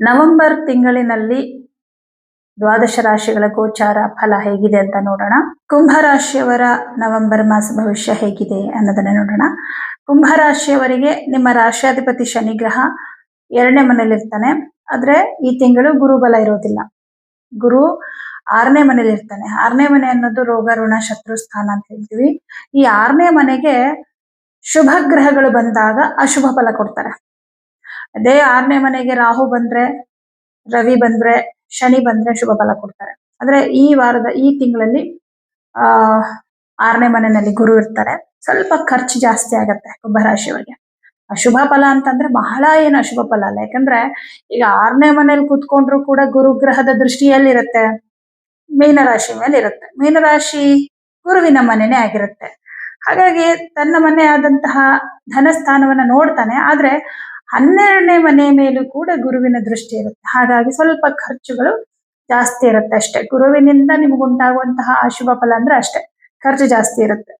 November ತಿಂಗಳಿನಲ್ಲಿ ದ್ವಾದಶ ರಾಶಿಗಳ ಗೋಚಾರ ಫಲ ಹೇಗಿದೆ ಅಂತ ನೋಡೋಣ. ಕುಂಭ ರಾಶಿಯವರ ನವೆಂಬರ್ ಮಾಸ ಭವಿಷ್ಯ ಹೇಗಿದೆ ಅನ್ನೋದನ್ನ ನೋಡೋಣ. ಕುಂಭ ರಾಶಿಯವರಿಗೆ ನಿಮ್ಮ ರಾಶ್ಯಾಧಿಪತಿ ಶನಿ ಗ್ರಹ ಎರಡನೇ ಮನೇಲಿ ಇರ್ತಾನೆ ಆದ್ರೆ ಈ ತಿಂಗಳು ಗುರುಬಲ ಇರೋದಿಲ್ಲ. ಗುರು ಆರನೇ ಮನೇಲಿ ಇರ್ತಾನೆ ಆರನೇ ಮನೆ ಅನ್ನೋದು ರೋಗ, ಋಣ, ಶತ್ರು, ಸ್ಥಾನ ಅಂತ ಹೇಳ್ತೀವಿ. ಈ ಆರನೇ ಮನೆಗೆ ಶುಭ ಗ್ರಹಗಳು ಬಂದಾಗ ಅಶುಭ ಫಲ ಕೊಡ್ತಾರೆ. ಅದೇ ಆರನೇ ಮನೆಗೆ ರಾಹು ಬಂದ್ರೆ, ರವಿ ಬಂದ್ರೆ, ಶನಿ ಬಂದ್ರೆ ಶುಭ ಫಲ ಕೊಡ್ತಾರೆ. ಆದ್ರೆ ಈ ವಾರದ, ಈ ತಿಂಗಳಲ್ಲಿ, ಆ, ಆರನೇ ಮನೆಯಲ್ಲಿ ಗುರು ಇರ್ತಾರೆ. ಸ್ವಲ್ಪ ಖರ್ಚು ಜಾಸ್ತಿ ಆಗತ್ತೆ ಕುಂಭರಾಶಿಯವರಿಗೆ. ಅಶುಭ ಫಲ ಅಂತಂದ್ರೆ ಬಹಳ ಏನು ಅಶುಭ ಫಲ ಅಲ್ಲ. ಯಾಕಂದ್ರೆ ಈಗ ಆರನೇ ಮನೇಲಿ ಕೂತ್ಕೊಂಡ್ರು ಕೂಡ ಗುರುಗ್ರಹದ ದೃಷ್ಟಿಯಲ್ಲಿರುತ್ತೆ, ಮೀನರಾಶಿ ಮೇಲೆ ಇರುತ್ತೆ ಮೀನರಾಶಿ ಗುರುವಿನ ಮನೆನೇ ಆಗಿರುತ್ತೆ. ಹಾಗಾಗಿ ತನ್ನ ಮನೆ ಆದಂತಹ ಧನಸ್ಥಾನವನ್ನ ನೋಡ್ತಾನೆ, ಆದ್ರೆ ಹನ್ನೆರಡನೇ ಮನೆ ಮೇಲೂ ಕೂಡ ಗುರುವಿನ ದೃಷ್ಟಿ ಇರುತ್ತೆ. ಹಾಗಾಗಿ ಸ್ವಲ್ಪ ಖರ್ಚುಗಳು ಜಾಸ್ತಿ ಇರುತ್ತೆ ಅಷ್ಟೇ. ಗುರುವಿನಿಂದ ನಿಮಗುಂಟಾಗುವಂತಹ ಅಶುಭ ಫಲ ಅಂದ್ರೆ ಅಷ್ಟೇ. ಖರ್ಚು ಜಾಸ್ತಿ ಇರುತ್ತೆ.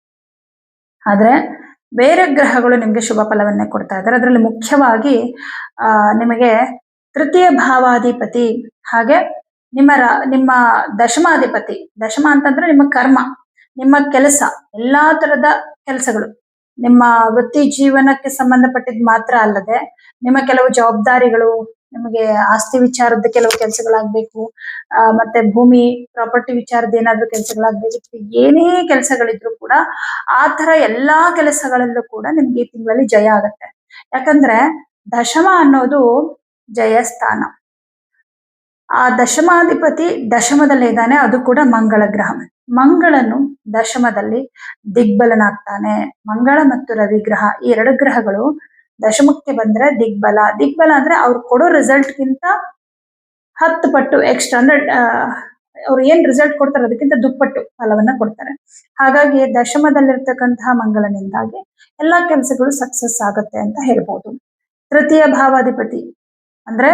ಆದ್ರೆ ಬೇರೆ ಗ್ರಹಗಳು ನಿಮಗೆ ಶುಭ ಫಲವನ್ನೇ ಕೊಡ್ತಾ ಇದ್ದಾರೆ. ಅದರಲ್ಲಿ ಮುಖ್ಯವಾಗಿ, ಆ, ನಿಮಗೆ ತೃತೀಯ ಭಾವಾಧಿಪತಿ ಹಾಗೆ ನಿಮ್ಮ ರ, ನಿಮ್ಮ ದಶಮಾಧಿಪತಿ. ದಶಮ ಅಂತಂದ್ರೆ ನಿಮ್ಮ ಕರ್ಮ, ನಿಮ್ಮ ಕೆಲಸ, ಎಲ್ಲಾ ತರದ ಕೆಲಸಗಳು. ನಿಮ್ಮ ವೃತ್ತಿ ಜೀವನಕ್ಕೆ ಸಂಬಂಧಪಟ್ಟಿದ್ ಮಾತ್ರ ಅಲ್ಲದೆ, ನಿಮ್ಮ ಕೆಲವು ಜವಾಬ್ದಾರಿಗಳು, ನಿಮಗೆ ಆಸ್ತಿ ವಿಚಾರದ ಕೆಲವು ಕೆಲಸಗಳಾಗ್ಬೇಕು ಮತ್ತೆ ಭೂಮಿ, ಪ್ರಾಪರ್ಟಿ ವಿಚಾರದ ಏನಾದ್ರೂ ಕೆಲಸಗಳಾಗ್ಬೇಕು ಏನೇ ಕೆಲಸಗಳಿದ್ರು ಕೂಡ ಆ ತರ ಎಲ್ಲಾ ಕೆಲಸಗಳಲ್ಲೂ ಕೂಡ ನಿಮ್ಗೆ ಈ ತಿಂಗಳಲ್ಲಿ ಜಯ ಆಗತ್ತೆ. ಯಾಕಂದ್ರೆ ದಶಮ ಅನ್ನೋದು ಜಯಸ್ಥಾನ. ಆ ದಶಮಾಧಿಪತಿ ದಶಮದಲ್ಲಿ ಇದ್ದಾನೆ ಅದು ಕೂಡ ಮಂಗಳ ಗ್ರಹ. ಮಂಗಳನು ದಶಮದಲ್ಲಿ ದಿಗ್ಬಲನಾಗ್ತಾನೆ. ಮಂಗಳ ಮತ್ತು ರವಿ ಗ್ರಹ ಈ ಎರಡು ಗ್ರಹಗಳು ದಶಮಕ್ಕೆ ಬಂದ್ರೆ ದಿಗ್ಬಲ. ದಿಗ್ಬಲ ಅಂದ್ರೆ ಅವ್ರು ಕೊಡೋ ರಿಸಲ್ಟ್ಗಿಂತ ಹತ್ತು ಪಟ್ಟು ಎಕ್ಸ್ಟ್ರಾ ಅಂದ್ರೆ ಅವ್ರು ಏನ್ ರಿಸಲ್ಟ್ ಕೊಡ್ತಾರೆ ಅದಕ್ಕಿಂತ ದುಪ್ಪಟ್ಟು ಫಲವನ್ನ ಕೊಡ್ತಾರೆ. ಹಾಗಾಗಿ ದಶಮದಲ್ಲಿರ್ತಕ್ಕಂತಹ ಮಂಗಳನಿಂದಾಗಿ ಎಲ್ಲಾ ಕೆಲಸಗಳು ಸಕ್ಸಸ್ ಆಗುತ್ತೆ ಅಂತ ಹೇಳ್ಬೋದು. ತೃತೀಯ ಭಾವಾಧಿಪತಿ ಅಂದ್ರೆ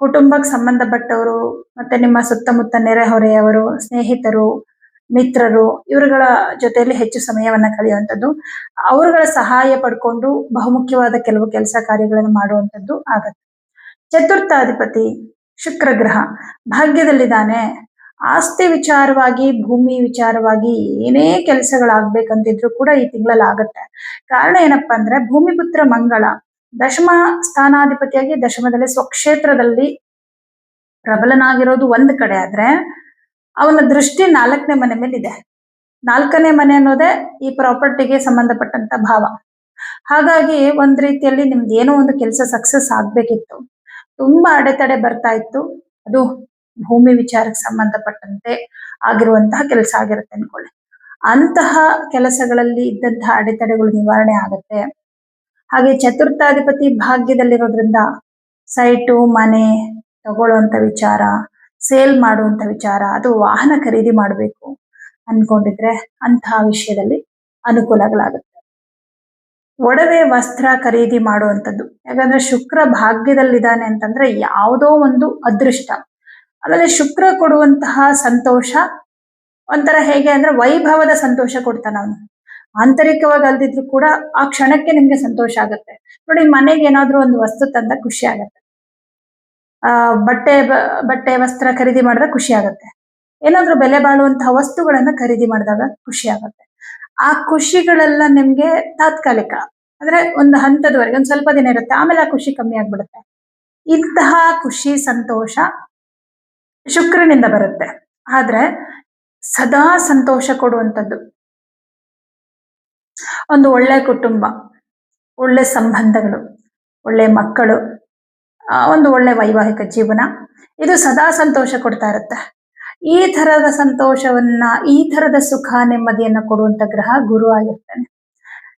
ಕುಟುಂಬಕ್ಕೆ ಸಂಬಂಧಪಟ್ಟವರು ಮತ್ತೆ ನಿಮ್ಮ ಸುತ್ತಮುತ್ತ ನೆರೆಹೊರೆಯವರು, ಸ್ನೇಹಿತರು ಮಿತ್ರರು, ಇವರುಗಳ ಜೊತೆಯಲ್ಲಿ ಹೆಚ್ಚು ಸಮಯವನ್ನ ಕಳೆಯುವಂಥದ್ದು, ಅವರುಗಳ ಸಹಾಯ ಪಡ್ಕೊಂಡು ಬಹುಮುಖ್ಯವಾದ ಕೆಲವು ಕೆಲಸ ಕಾರ್ಯಗಳನ್ನು ಮಾಡುವಂಥದ್ದು ಆಗತ್ತೆ. ಚತುರ್ಥಾಧಿಪತಿ ಶುಕ್ರ ಗ್ರಹ ಭಾಗ್ಯದಲ್ಲಿದ್ದಾನೆ ಆಸ್ತಿ ವಿಚಾರವಾಗಿ, ಭೂಮಿ ವಿಚಾರವಾಗಿ ಏನೇ ಕೆಲಸಗಳಾಗ್ಬೇಕಂತಿದ್ರು ಕೂಡ ಈ ತಿಂಗಳಲ್ಲಿ ಆಗತ್ತೆ. ಕಾರಣ ಏನಪ್ಪಾ ಅಂದ್ರೆ ಭೂಮಿಪುತ್ರ ಮಂಗಳ ದಶಮ ಸ್ಥಾನಾಧಿಪತಿಯಾಗಿ ದಶಮದಲ್ಲಿ ಸ್ವಕ್ಷೇತ್ರದಲ್ಲಿ ಪ್ರಬಲನಾಗಿರೋದು ಒಂದ್ ಕಡೆ ಆದ್ರೆ ಅವನ ದೃಷ್ಟಿ ನಾಲ್ಕನೇ ಮನೆ ಮೇಲೆ ಇದೆ ನಾಲ್ಕನೇ ಮನೆ ಅನ್ನೋದೇ ಈ ಪ್ರಾಪರ್ಟಿಗೆ ಸಂಬಂಧಪಟ್ಟಂತ ಭಾವ. ಹಾಗಾಗಿ ಒಂದ್ ರೀತಿಯಲ್ಲಿ ನಿಮ್ದು ಏನೋ ಒಂದು ಕೆಲಸ ಸಕ್ಸಸ್ ಆಗ್ಬೇಕಿತ್ತು. ತುಂಬಾ ಅಡೆತಡೆ ಬರ್ತಾ ಇತ್ತು. ಅದು ಭೂಮಿ ವಿಚಾರಕ್ಕೆ ಸಂಬಂಧಪಟ್ಟಂತೆ ಆಗಿರುವಂತಹ ಕೆಲಸ ಆಗಿರುತ್ತೆ ಅನ್ಕೊಳ್ಳಿ. ಅಂತಹ ಕೆಲಸಗಳಲ್ಲಿ ಇದ್ದಂತಹ ಅಡೆತಡೆಗಳು ನಿವಾರಣೆ ಆಗುತ್ತೆ. ಹಾಗೆ ಚತುರ್ಥಾಧಿಪತಿ ಭಾಗ್ಯದಲ್ಲಿರೋದ್ರಿಂದ ಸೈಟು, ಮನೆ ತಗೊಳ್ಳುವಂತ ವಿಚಾರ ಸೇಲ್ ಮಾಡುವಂತ ವಿಚಾರ, ಅದು ವಾಹನ ಖರೀದಿ ಮಾಡಬೇಕು ಅನ್ಕೊಂಡಿದ್ರೆ ಅಂತಹ ವಿಷಯದಲ್ಲಿ ಅನುಕೂಲಗಳಾಗುತ್ತೆ. ಒಡವೆ ವಸ್ತ್ರ ಖರೀದಿ ಮಾಡುವಂಥದ್ದು, ಯಾಕಂದ್ರೆ ಶುಕ್ರ ಭಾಗ್ಯದಲ್ಲಿದ್ದಾನೆ ಅಂತಂದ್ರೆ ಯಾವುದೋ ಒಂದು ಅದೃಷ್ಟ. ಆಮೇಲೆ ಶುಕ್ರ ಕೊಡುವಂತಹ ಸಂತೋಷ, ಒಂಥರ ಹೇಗೆ ಅಂದ್ರೆ ವೈಭವದ ಸಂತೋಷ ಕೊಡ್ತಾನ ಅವನು. ಆಂತರಿಕವಾಗಿ ಅಲ್ದಿದ್ರು ಕೂಡ ಆ ಕ್ಷಣಕ್ಕೆ ನಿಮ್ಗೆ ಸಂತೋಷ ಆಗುತ್ತೆ. ನೋಡಿ, ಮನೆಗೆ ಏನಾದ್ರೂ ಒಂದು ವಸ್ತು ತಂದ ಖುಷಿ ಆಗತ್ತೆ. ಬಟ್ಟೆ ಬಟ್ಟೆ, ವಸ್ತ್ರ ಖರೀದಿ ಮಾಡಿದಾಗ ಖುಷಿ ಆಗುತ್ತೆ. ಏನಾದ್ರೂ ಬೆಲೆ ಬಾಳುವಂತಹ ವಸ್ತುಗಳನ್ನ ಖರೀದಿ ಮಾಡಿದಾಗ ಖುಷಿ ಆಗುತ್ತೆ. ಆ ಖುಷಿಗಳೆಲ್ಲ ನಿಮ್ಗೆ ತಾತ್ಕಾಲಿಕ. ಅಂದ್ರೆ ಒಂದು ಹಂತದವರೆಗೆ, ಒಂದ್ ಸ್ವಲ್ಪ ದಿನ ಇರುತ್ತೆ, ಆಮೇಲೆ ಆ ಖುಷಿ ಕಮ್ಮಿ ಆಗ್ಬಿಡುತ್ತೆ. ಇಂತಹ ಖುಷಿ, ಸಂತೋಷ ಶುಕ್ರನಿಂದ ಬರುತ್ತೆ. ಆದ್ರೆ ಸದಾ ಸಂತೋಷ ಕೊಡುವಂಥದ್ದು. ಒಂದು ಒಳ್ಳೆ ಕುಟುಂಬ, ಒಳ್ಳೆ ಸಂಬಂಧಗಳು, ಒಳ್ಳೆ ಮಕ್ಕಳು ಒಂದು ಒಳ್ಳೆ ವೈವಾಹಿಕ ಜೀವನ. ಇದು ಸದಾ ಸಂತೋಷ ಕೊಡ್ತಾ ಇರುತ್ತೆ. ಈ ತರದ ಸಂತೋಷವನ್ನ, ಈ ತರದ ಸುಖ ನೆಮ್ಮದಿಯನ್ನ ಕೊಡುವಂತ ಗ್ರಹ ಗುರು ಆಗಿರ್ತಾನೆ.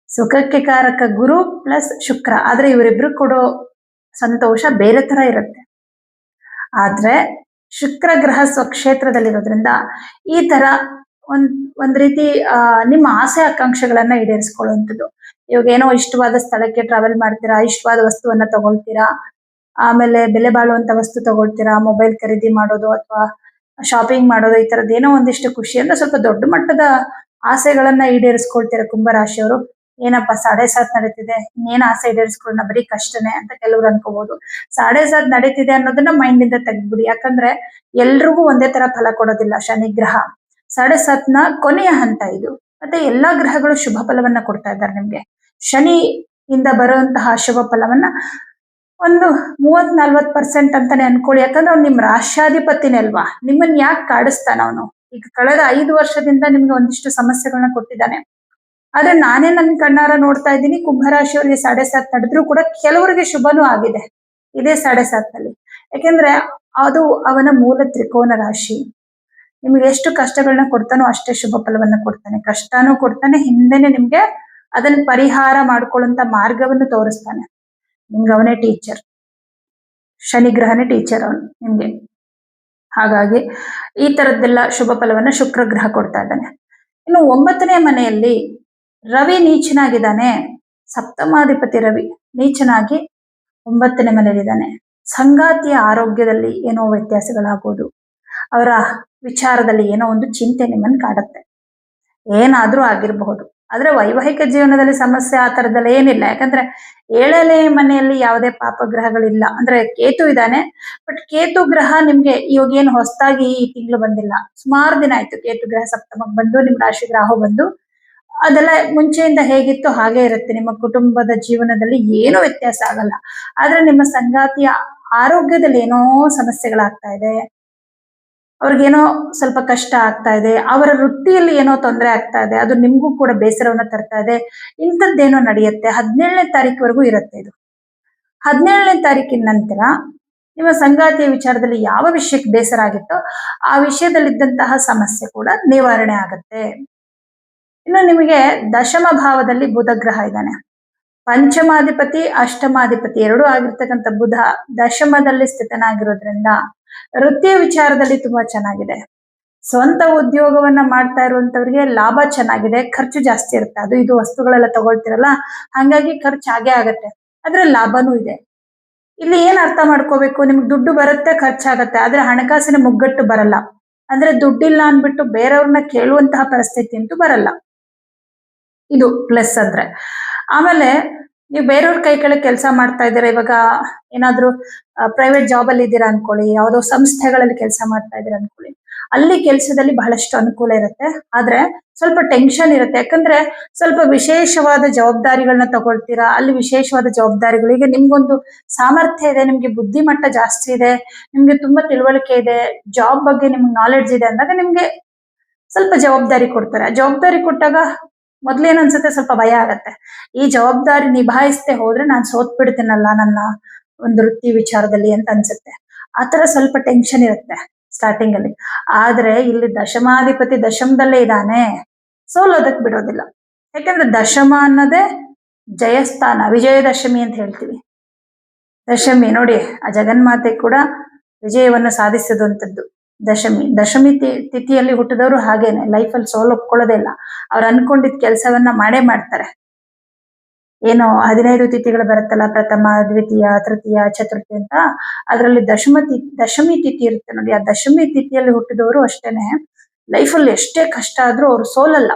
ಸುಖಕ್ಕೆ ಕಾರಕ ಗುರು ಪ್ಲಸ್ ಶುಕ್ರ. ಆದ್ರೆ ಇವರಿಬ್ರು ಕೊಡೋ ಸಂತೋಷ ಬೇರೆ ತರ ಇರುತ್ತೆ. ಆದ್ರೆ ಶುಕ್ರ ಗ್ರಹ ಸ್ವಕ್ಷೇತ್ರದಲ್ಲಿರೋದ್ರಿಂದ ಈ ತರ ಒಂದ್ ಒಂದ್ ರೀತಿ, ಆ, ನಿಮ್ಮ ಆಸೆ ಆಕಾಂಕ್ಷೆಗಳನ್ನ ಈಡೇರಿಸ್ಕೊಳ್ಳುವಂಥದ್ದು. ಇವಾಗ ಏನೋ ಇಷ್ಟವಾದ ಸ್ಥಳಕ್ಕೆ ಟ್ರಾವೆಲ್ ಮಾಡ್ತೀರಾ, ಇಷ್ಟವಾದ ವಸ್ತುವನ್ನ ತಗೊಳ್ತೀರಾ ಆಮೇಲೆ ಬೆಲೆ ಬಾಳುವಂತ ವಸ್ತು ತಗೊಳ್ತೀರಾ ಮೊಬೈಲ್ ಖರೀದಿ ಮಾಡೋದು ಅಥವಾ ಶಾಪಿಂಗ್ ಮಾಡೋದು, ಈ ತರದ್ ಏನೋ ಒಂದಿಷ್ಟು ಖುಷಿ ಅಂದ್ರೆ ಸ್ವಲ್ಪ ದೊಡ್ಡ ಮಟ್ಟದ ಆಸೆಗಳನ್ನ ಈಡೇರಿಸ್ಕೊಳ್ತೀರಾ ಕುಂಭರಾಶಿಯವರು? ಏನಪ್ಪ, ಸಾಡೆ ಸಾತ್ ನಡೀತಿದೆ. ಇನ್ನೇನ್ ಆಸೆ ಈಡೇರಿಸ್ಕೊಳ್ಳೋಣ? ಬರೀ ಕಷ್ಟನೇ ಅಂತ ಕೆಲವ್ರು ಅನ್ಕೋಬಹುದು ಸಾಡೆ ಸಾತ್ ನಡೀತಿದೆ ಅನ್ನೋದನ್ನ ಮೈಂಡ್ ಇಂದ ತೆಗ್ದ್ಬಿಡಿ. ಯಾಕಂದ್ರೆ ಎಲ್ರಿಗೂ ಒಂದೇ ತರ ಫಲ ಕೊಡೋದಿಲ್ಲ ಶನಿ ಗ್ರಹ. ಸಾಡೆ ಸಾತ್ನ ಕೊನೆಯ ಹಂತ ಇದು. ಮತ್ತೆ ಎಲ್ಲಾ ಗ್ರಹಗಳು ಶುಭ ಫಲವನ್ನ ಕೊಡ್ತಾ ಇದ್ದಾರೆ ನಿಮ್ಗೆ. ಶನಿ ಇಂದ ಬರುವಂತಹ ಶುಭ ಫಲವನ್ನ ಒಂದು ಮೂವತ್ ನಲ್ವತ್ ಪರ್ಸೆಂಟ್ ಅಂತಾನೆ ಅನ್ಕೊಳ್ಳಿ. ಯಾಕಂದ್ರೆ ಅವ್ನು ನಿಮ್ ರಾಷ್ಟ್ರಾಧಿಪತಿನೇ ಅಲ್ವಾ ನಿಮ್ಮನ್ನ ಯಾಕೆ ಕಾಡಿಸ್ತಾನ ಅವನು? ಈಗ ಕಳೆದ ಐದು ವರ್ಷದಿಂದ ನಿಮ್ಗೆ ಒಂದಿಷ್ಟು ಸಮಸ್ಯೆಗಳನ್ನ ಕೊಟ್ಟಿದ್ದಾನೆ. ಆದ್ರೆ ನಾನೇ ನನ್ನ ಕಣ್ಣಾರ ನೋಡ್ತಾ ಇದ್ದೀನಿ. ಕುಂಭರಾಶಿಯವರಿಗೆ ಸಾಡೆ ಸಾತ್ ನಡೆದ್ರೂ ಕೂಡ ಕೆಲವರಿಗೆ ಶುಭನೂ ಆಗಿದೆ. ಇದೇ ಸಾಡೆ ಸಾತ್ನಲ್ಲಿ ಯಾಕೆಂದ್ರೆ ಅದು ಅವನ ಮೂಲ ತ್ರಿಕೋನ ರಾಶಿ. ನಿಮ್ಗೆ ಎಷ್ಟು ಕಷ್ಟಗಳನ್ನ ಕೊಡ್ತಾನೋ ಅಷ್ಟೇ ಶುಭ ಫಲವನ್ನ ಕೊಡ್ತಾನೆ. ಕಷ್ಟನೂ ಕೊಡ್ತಾನೆ, ಹಿಂದೆನೆ ನಿಮ್ಗೆ ಅದನ್ನ ಪರಿಹಾರ ಮಾಡ್ಕೊಳ್ಳುವಂತ ಮಾರ್ಗವನ್ನು ತೋರಿಸ್ತಾನೆ. ನಿಮ್ಗೆ ಅವನೇ ಟೀಚರ್ ಶನಿ ಗ್ರಹನೇ ಟೀಚರ್ ಅವನು ನಿಮ್ಗೆ. ಹಾಗಾಗಿ ಈ ತರದ್ದೆಲ್ಲ ಶುಭ ಫಲವನ್ನ ಶುಕ್ರ ಗ್ರಹ ಕೊಡ್ತಾ ಇದ್ದಾನೆ. ಇನ್ನು ಒಂಬತ್ತನೇ ಮನೆಯಲ್ಲಿ ರವಿ ನೀಚನಾಗಿದ್ದಾನೆ. ಸಪ್ತಮಾಧಿಪತಿ ರವಿ ನೀಚನಾಗಿ ಒಂಬತ್ತನೇ ಮನೆಯಲ್ಲಿದ್ದಾನೆ ಸಂಗಾತಿಯ ಆರೋಗ್ಯದಲ್ಲಿ ಏನೋ ವ್ಯತ್ಯಾಸಗಳಾಗೋದು. ಅವರ ವಿಚಾರದಲ್ಲಿ ಏನೋ ಒಂದು ಚಿಂತೆ ನಿಮ್ಮನ್ನು ಕಾಡುತ್ತೆ. ಏನಾದರೂ ಆಗಿರಬಹುದು. ಆದ್ರೆ ವೈವಾಹಿಕ ಜೀವನದಲ್ಲಿ ಸಮಸ್ಯೆ ಆ ತರದಲ್ಲಿ ಏನಿಲ್ಲ. ಯಾಕಂದ್ರೆ ಏಳನೇ ಮನೆಯಲ್ಲಿ ಯಾವುದೇ ಪಾಪಗ್ರಹಗಳಿಲ್ಲ. ಅಂದ್ರೆ ಕೇತು ಇದ್ದಾನೆ ಬಟ್ ಕೇತು ಗ್ರಹ ನಿಮ್ಗೆ ಇವಾಗ ಏನು ಹೊಸದಾಗಿ ಈ ತಿಂಗಳು ಬಂದಿಲ್ಲ. ಸುಮಾರು ದಿನ ಆಯ್ತು ಕೇತು ಗ್ರಹ ಸಪ್ತಮಕ್ಕೆ ಬಂದು, ನಿಮ್ ರಾಶಿ ಗ್ರಹ ಬಂದು. ಅದೆಲ್ಲ ಮುಂಚೆಯಿಂದ ಹೇಗಿತ್ತು ಹಾಗೆ ಇರುತ್ತೆ. ನಿಮ್ಮ ಕುಟುಂಬದ ಜೀವನದಲ್ಲಿ ಏನೂ ವ್ಯತ್ಯಾಸ ಆಗಲ್ಲ. ಆದ್ರೆ ನಿಮ್ಮ ಸಂಗಾತಿಯ ಆರೋಗ್ಯದಲ್ಲಿ ಏನೋ ಸಮಸ್ಯೆಗಳಾಗ್ತಾ ಇದೆ. ಅವ್ರಿಗೇನೋ ಸ್ವಲ್ಪ ಕಷ್ಟ ಆಗ್ತಾ ಇದೆ, ಅವರ ವೃತ್ತಿಯಲ್ಲಿ ಏನೋ ತೊಂದರೆ ಆಗ್ತಾ ಇದೆ, ಅದು ನಿಮಗೂ ಕೂಡ ಬೇಸರವನ್ನ ತರ್ತಾ ಇದೆ, ಇಂಥದ್ದೇನೋ ನಡೆಯುತ್ತೆ, ಹದಿನೇಳನೇ ತಾರೀಕುವರೆಗೂ ಇರುತ್ತೆ ಇದು. ಹದಿನೇಳನೇ ತಾರೀಕಿನ ನಂತರ ನಿಮ್ಮ ಸಂಗಾತಿಯ ವಿಚಾರದಲ್ಲಿ ಯಾವ ವಿಷಯಕ್ಕೆ ಬೇಸರ ಆಗಿತ್ತೋ ಆ ವಿಷಯದಲ್ಲಿದ್ದಂತಹ ಸಮಸ್ಯೆ ಕೂಡ ನಿವಾರಣೆ ಆಗುತ್ತೆ. ಇನ್ನು ನಿಮಗೆ ದಶಮ ಭಾವದಲ್ಲಿ ಬುಧ ಗ್ರಹ ಇದ್ದಾನೆ. ಪಂಚಮಾಧಿಪತಿ, ಅಷ್ಟಮಾಧಿಪತಿ ಎರಡೂ ಆಗಿರ್ತಕ್ಕಂಥ ಬುಧ ದಶಮದಲ್ಲಿ ಸ್ಥಿತನಾಗಿರೋದ್ರಿಂದ ವೃತ್ತಿಯ ವಿಚಾರದಲ್ಲಿ ತುಂಬಾ ಚೆನ್ನಾಗಿದೆ. ಸ್ವಂತ ಉದ್ಯೋಗವನ್ನ ಮಾಡ್ತಾ ಇರುವಂತವ್ರಿಗೆ ಲಾಭ ಚೆನ್ನಾಗಿದೆ, ಖರ್ಚು ಜಾಸ್ತಿ ಇರುತ್ತೆ. ಅದು ಇದು ವಸ್ತುಗಳೆಲ್ಲ ತಗೊಳ್ತಿರಲ್ಲ, ಹಂಗಾಗಿ ಖರ್ಚು ಆಗೇ ಆಗತ್ತೆ. ಆದ್ರೆ ಲಾಭನೂ ಇದೆ. ಇಲ್ಲಿ ಏನ್ ಅರ್ಥ ಮಾಡ್ಕೋಬೇಕು? ನಿಮ್ಗೆ ದುಡ್ಡು ಬರುತ್ತೆ, ಖರ್ಚಾಗತ್ತೆ. ಆದ್ರೆ ಹಣಕಾಸಿನ ಮುಗ್ಗಟ್ಟು ಬರಲ್ಲ. ಅಂದ್ರೆ ದುಡ್ಡಿಲ್ಲ ಅಂದ್ಬಿಟ್ಟು ಬೇರೆಯವ್ರನ್ನ ಕೇಳುವಂತಹ ಪರಿಸ್ಥಿತಿ ಅಂತೂ ಬರಲ್ಲ. ಇದು ಪ್ಲಸ್ ಅಂದ್ರೆ ಆಮೇಲೆ ನೀವು ಬೇರೆಯವ್ರ ಕೈ ಕೆಳಗೆ ಕೆಲಸ ಮಾಡ್ತಾ ಇದ್ದೀರಾ? ಇವಾಗ ಏನಾದ್ರೂ ಪ್ರೈವೇಟ್ ಜಾಬ್ ಅಲ್ಲಿ ಇದ್ದೀರಾ ಅನ್ಕೊಳ್ಳಿ, ಯಾವುದೋ ಸಂಸ್ಥೆಗಳಲ್ಲಿ ಕೆಲಸ ಮಾಡ್ತಾ ಇದ್ದೀರಾ ಅನ್ಕೊಳ್ಳಿ. ಅಲ್ಲಿ ಕೆಲಸದಲ್ಲಿ ಬಹಳಷ್ಟು ಅನುಕೂಲ ಇರುತ್ತೆ. ಆದ್ರೆ ಸ್ವಲ್ಪ ಟೆನ್ಷನ್ ಇರುತ್ತೆ. ಯಾಕಂದ್ರೆ ಸ್ವಲ್ಪ ವಿಶೇಷವಾದ ಜವಾಬ್ದಾರಿಗಳನ್ನ ತಗೊಳ್ತೀರಾ? ಅಲ್ಲಿ ವಿಶೇಷವಾದ ಜವಾಬ್ದಾರಿಗಳಿಗೆ ನಿಮ್ಗೊಂದು ಸಾಮರ್ಥ್ಯ ಇದೆ, ನಿಮ್ಗೆ ಬುದ್ಧಿಮಟ್ಟ ಜಾಸ್ತಿ ಇದೆ, ನಿಮ್ಗೆ ತುಂಬಾ ತಿಳುವಳಿಕೆ ಇದೆ ಜಾಬ್ ಬಗ್ಗೆ ನಿಮ್ಗೆ ನಾಲೆಡ್ಜ್ ಇದೆ ಅಂದಾಗ ನಿಮ್ಗೆ ಸ್ವಲ್ಪ ಜವಾಬ್ದಾರಿ ಕೊಡ್ತಾರೆ. ಜವಾಬ್ದಾರಿ ಕೊಟ್ಟಾಗ ಮೊದ್ಲೇನ್ ಅನ್ಸುತ್ತೆ? ಸ್ವಲ್ಪ ಭಯ ಆಗತ್ತೆ. ಈ ಜವಾಬ್ದಾರಿ ನಿಭಾಯಿಸ್ತೆ ಹೋದ್ರೆ ನಾನು ಸೋತ್ ಬಿಡ್ತೀನಲ್ಲ ನನ್ನ ಒಂದು ವೃತ್ತಿ ವಿಚಾರದಲ್ಲಿ ಅಂತ ಅನ್ಸುತ್ತೆ. ಆತರ ಸ್ವಲ್ಪ ಟೆನ್ಷನ್ ಇರುತ್ತೆ ಸ್ಟಾರ್ಟಿಂಗ್ ಅಲ್ಲಿ. ಆದ್ರೆ ಇಲ್ಲಿ ದಶಮಾಧಿಪತಿ ದಶಮದಲ್ಲೇ ಇದ್ದಾನೆ. ಸೋಲೋದಕ್ ಬಿಡೋದಿಲ್ಲ. ಯಾಕಂದ್ರೆ ದಶಮ ಅನ್ನೋದೇ ಜಯಸ್ಥಾನ ವಿಜಯದಶಮಿ ಅಂತ ಹೇಳ್ತೀವಿ. ದಶಮಿ ನೋಡಿ, ಆ ಜಗನ್ಮಾತೆ ಕೂಡ ವಿಜಯವನ್ನು ಸಾಧಿಸಿದಂಥದ್ದು. ದಶಮಿ ದಶಮಿ ತಿಥಿಯಲ್ಲಿ ಹುಟ್ಟಿದವರು ಹಾಗೇನೆ ಲೈಫಲ್ಲಿ ಸೋಲು ಒಪ್ಕೊಳ್ಳೋದೇ ಇಲ್ಲ. ಅವ್ರು ಅನ್ಕೊಂಡಿದ್ ಕೆಲಸವನ್ನ ಮಾಡೇ ಮಾಡ್ತಾರೆ. ಏನು ಹದಿನೈದು ತಿಥಿಗಳು ಬರುತ್ತಲ್ಲ, ಪ್ರಥಮ, ದ್ವಿತೀಯ, ತೃತೀಯ, ಚತುರ್ಥಿ ಅಂತ. ಅದರಲ್ಲಿ ದಶಮ ತಿ, ದಶಮಿ ತಿಥಿ ಇರುತ್ತೆ ನೋಡಿ, ಆ ದಶಮಿ ತಿಥಿಯಲ್ಲಿ ಹುಟ್ಟಿದವರು ಅಷ್ಟೇನೆ. ಲೈಫಲ್ಲಿ ಎಷ್ಟೇ ಕಷ್ಟ ಆದ್ರೂ ಅವ್ರು ಸೋಲಲ್ಲ.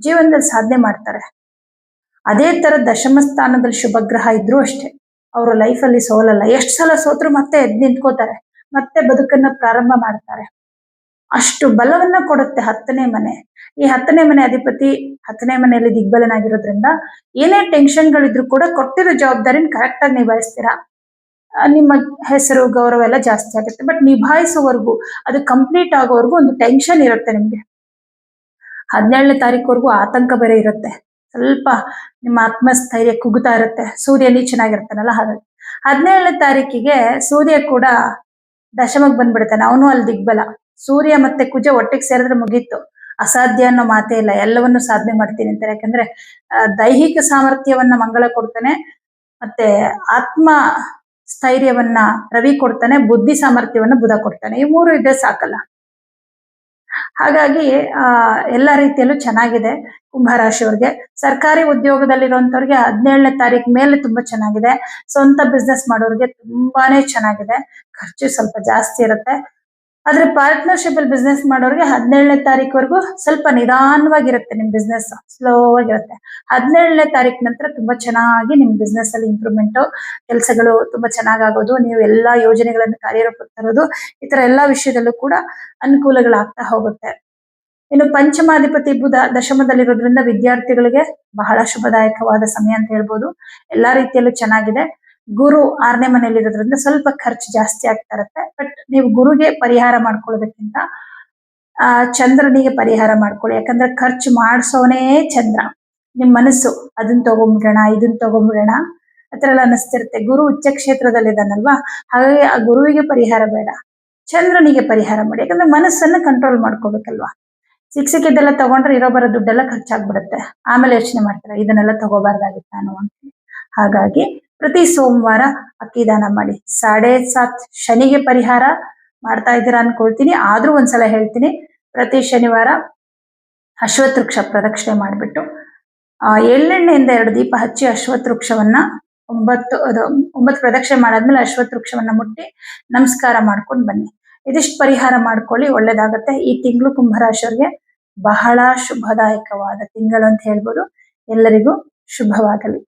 ಜೀವನದಲ್ಲಿ ಸಾಧನೆ ಮಾಡ್ತಾರೆ. ಅದೇ ತರ ದಶಮ ಸ್ಥಾನದಲ್ಲಿ ಶುಭಗ್ರಹ ಇದ್ರೂ ಅಷ್ಟೇ. ಅವರು ಲೈಫಲ್ಲಿ ಸೋಲಲ್ಲ. ಎಷ್ಟು ಸಲ ಸೋತ್ರು ಮತ್ತೆ ಎದ್ ನಿಂತ್ಕೋತಾರೆ. ಮತ್ತೆ ಬದುಕನ್ನ ಪ್ರಾರಂಭ ಮಾಡ್ತಾರೆ. ಅಷ್ಟು ಬಲವನ್ನ ಕೊಡುತ್ತೆ ಹತ್ತನೇ ಮನೆ. ಈ ಹತ್ತನೇ ಮನೆ ಅಧಿಪತಿ ಹತ್ತನೇ ಮನೆಯಲ್ಲಿ ದಿಗ್ಬಲನಾಗಿರೋದ್ರಿಂದ ಏನೇ ಟೆನ್ಷನ್ಗಳಿದ್ರು ಕೂಡ ಕೊಟ್ಟಿರೋ ಜವಾಬ್ದಾರಿನ ಕರೆಕ್ಟ್ ಆಗಿ ನಿಭಾಯಿಸ್ತೀರಾ? ನಿಮ್ಮ ಹೆಸರು, ಗೌರವ ಎಲ್ಲ ಜಾಸ್ತಿ ಆಗುತ್ತೆ. ಬಟ್ ನಿಭಾಯಿಸೋವರೆಗೂ ಅದು ಕಂಪ್ಲೀಟ್ ಆಗೋವರೆಗೂ ಒಂದು ಟೆನ್ಷನ್ ಇರುತ್ತೆ ನಿಮ್ಗೆ. ಹದಿನೇಳನೇ ತಾರೀಕುವರೆಗೂ ಆತಂಕ ಬೇರೆ ಇರುತ್ತೆ. ಸ್ವಲ್ಪ ನಿಮ್ಮ ಆತ್ಮಸ್ಥೈರ್ಯ ಕುಗ್ತಾ ಇರುತ್ತೆ. ಸೂರ್ಯ ನೀಚನಾಗಿರ್ತಾನಲ್ಲ ಹಾಗಾಗಿ. ಹದಿನೇಳನೇ ತಾರೀಕಿಗೆ ಸೂರ್ಯ ಕೂಡ ದಶಮಕ್ಕೆ ಬಂದ್ಬಿಡ್ತಾನೆ. ಅವನು ಅಲ್ಲಿ ದಿಗ್ಬಲ. ಸೂರ್ಯ ಮತ್ತೆ ಕುಜ ಒಟ್ಟಿಗೆ ಸೇರಿದ್ರೆ ಮುಗೀತು. ಅಸಾಧ್ಯ ಅನ್ನೋ ಮಾತೇ ಇಲ್ಲ. ಎಲ್ಲವನ್ನು ಸಾಧನೆ ಮಾಡ್ತೀನಿ ಅಂತಾರೆ. ಯಾಕಂದ್ರೆ ದೈಹಿಕ ಸಾಮರ್ಥ್ಯವನ್ನ ಮಂಗಳ ಕೊಡ್ತಾನೆ, ಮತ್ತೆ ಆತ್ಮ ಸ್ಥೈರ್ಯವನ್ನ ರವಿ ಕೊಡ್ತಾನೆ, ಬುದ್ಧಿ ಸಾಮರ್ಥ್ಯವನ್ನ ಬುಧ ಕೊಡ್ತಾನೆ. ಈ ಮೂರು ಇದ್ರೆ ಸಾಕಲ್ಲ. ಹಾಗಾಗಿ, ಆ, ಎಲ್ಲ ರೀತಿಯಲ್ಲೂ ಚೆನ್ನಾಗಿದೆ ಕುಂಭರಾಶಿಯವ್ರಿಗೆ. ಸರ್ಕಾರಿ ಉದ್ಯೋಗದಲ್ಲಿರುವಂತವ್ರಿಗೆ ಹದಿನೇಳನೇ ತಾರೀಕು ಮೇಲೆ ತುಂಬಾ ಚೆನ್ನಾಗಿದೆ. ಸ್ವಂತ ಬಿಸ್ನೆಸ್ ಮಾಡೋರಿಗೆ ತುಂಬಾನೇ ಚೆನ್ನಾಗಿದೆ. ಖರ್ಚು ಸ್ವಲ್ಪ ಜಾಸ್ತಿ ಇರುತ್ತೆ. ಆದ್ರೆ ಪಾರ್ಟ್ನರ್ಶಿಪ್ ಅಲ್ಲಿ ಬಿಸ್ನೆಸ್ ಮಾಡೋರಿಗೆ ಹದಿನೇಳನೇ ತಾರೀಕುವರೆಗೂ ಸ್ವಲ್ಪ ನಿಧಾನವಾಗಿರುತ್ತೆ ನಿಮ್ ಬಿಸ್ನೆಸ್ ಸ್ಲೋ ಆಗಿರುತ್ತೆ ಹದಿನೇಳನೇ ತಾರೀಕು ನಂತರ ತುಂಬಾ ಚೆನ್ನಾಗಿ ನಿಮ್ ಬಿಸ್ನೆಸ್ ಅಲ್ಲಿ ಇಂಪ್ರೂವ್ಮೆಂಟ್ ಕೆಲಸಗಳು ತುಂಬಾ ಚೆನ್ನಾಗಾಗೋದು, ನೀವು ಎಲ್ಲಾ ಯೋಜನೆಗಳನ್ನು ಕಾರ್ಯರೂಪಕ್ಕೆ ತರೋದು, ಈ ತರ ಎಲ್ಲಾ ವಿಷಯದಲ್ಲೂ ಕೂಡ ಅನುಕೂಲಗಳಾಗ್ತಾ ಹೋಗುತ್ತೆ. ಇನ್ನು ಪಂಚಮಾಧಿಪತಿ ಬುಧ ದಶಮದಲ್ಲಿರೋದ್ರಿಂದ ವಿದ್ಯಾರ್ಥಿಗಳಿಗೆ ಬಹಳ ಶುಭದಾಯಕವಾದ ಸಮಯ ಅಂತ ಹೇಳ್ಬೋದು. ಎಲ್ಲಾ ರೀತಿಯಲ್ಲೂ ಚೆನ್ನಾಗಿದೆ. ಗುರು ಆರನೇ ಮನೆಯಲ್ಲಿ ಇರೋದ್ರಿಂದ ಸ್ವಲ್ಪ ಖರ್ಚು ಜಾಸ್ತಿ ಆಗ್ತಾ ಇರುತ್ತೆ. ಬಟ್ ನೀವು ಗುರುಗೆ ಪರಿಹಾರ ಮಾಡ್ಕೊಳ್ಳೋದಕ್ಕಿಂತ, ಆ, ಚಂದ್ರನಿಗೆ ಪರಿಹಾರ ಮಾಡ್ಕೊಳ್ಳಿ. ಯಾಕಂದ್ರೆ ಖರ್ಚು ಮಾಡಿಸೋನೇ ಚಂದ್ರ. ನಿಮ್ ಮನಸ್ಸು ಅದನ್ನ ತಗೊಂಬಿಡೋಣ ಇದನ್ನ ತಗೊಂಡ್ಬಿಡೋಣ ಆತರ ಎಲ್ಲ ಅನಿಸ್ತಿರುತ್ತೆ. ಗುರು ಉಚ್ಚ ಕ್ಷೇತ್ರದಲ್ಲಿದ್ದಾನಲ್ವಾ ಹಾಗಾಗಿ ಆ ಗುರುವಿಗೆ ಪರಿಹಾರ ಬೇಡ. ಚಂದ್ರನಿಗೆ ಪರಿಹಾರ ಮಾಡಿ. ಯಾಕಂದ್ರೆ ಮನಸ್ಸನ್ನ ಕಂಟ್ರೋಲ್ ಮಾಡ್ಕೋಬೇಕಲ್ವಾ? ಸಿಕ್ ಸಿಕ್ಕಿದ್ದೆಲ್ಲ ತಗೊಂಡ್ರೆ ಇರೋ ಬರೋ ದುಡ್ಡೆಲ್ಲ ಖರ್ಚಾಗ್ಬಿಡುತ್ತೆ. ಆಮೇಲೆ ಯೋಚನೆ ಮಾಡ್ತಾರೆ, ಇದನ್ನೆಲ್ಲ ತಗೋಬಾರ್ದಾಗಿತ್ತು? ನಾನು ಅಂತ ಹಾಗಾಗಿ ಪ್ರತಿ ಸೋಮವಾರ ಅಕ್ಕಿ ದಾನ ಮಾಡಿ. ಸಾಡೆ ಸಾತ್ ಶನಿಗೆ ಪರಿಹಾರ ಮಾಡ್ತಾ ಇದ್ದೀರಾ ಅನ್ಕೊಳ್ತೀನಿ. ಆದ್ರೂ ಒಂದ್ಸಲ ಹೇಳ್ತೀನಿ. ಪ್ರತಿ ಶನಿವಾರ ಅಶ್ವತ್ಥ ವೃಕ್ಷ ಪ್ರದಕ್ಷಿಣೆ ಮಾಡಿಬಿಟ್ಟು ಎಳ್ಳೆಣ್ಣೆಯಿಂದ ಎರಡು ದೀಪ ಹಚ್ಚಿ ಅಶ್ವತ್ಥ ವೃಕ್ಷವನ್ನ ಒಂಬತ್ತು, ಅದು ಒಂಬತ್ತು ಪ್ರದಕ್ಷಿಣೆ ಮಾಡಾದ್ಮೇಲೆ ಅಶ್ವತ್ವೃಕ್ಷವನ್ನ ಮುಟ್ಟಿ ನಮಸ್ಕಾರ ಮಾಡ್ಕೊಂಡು ಬನ್ನಿ. ಇದಿಷ್ಟು ಪರಿಹಾರ ಮಾಡ್ಕೊಳ್ಳಿ, ಒಳ್ಳೇದಾಗತ್ತೆ. ಈ ತಿಂಗಳು ಕುಂಭರಾಶಿಯವ್ರಿಗೆ ಬಹಳ ಶುಭದಾಯಕವಾದ ತಿಂಗಳು ಅಂತ ಹೇಳ್ಬೋದು. ಎಲ್ಲರಿಗೂ ಶುಭವಾಗಲಿ.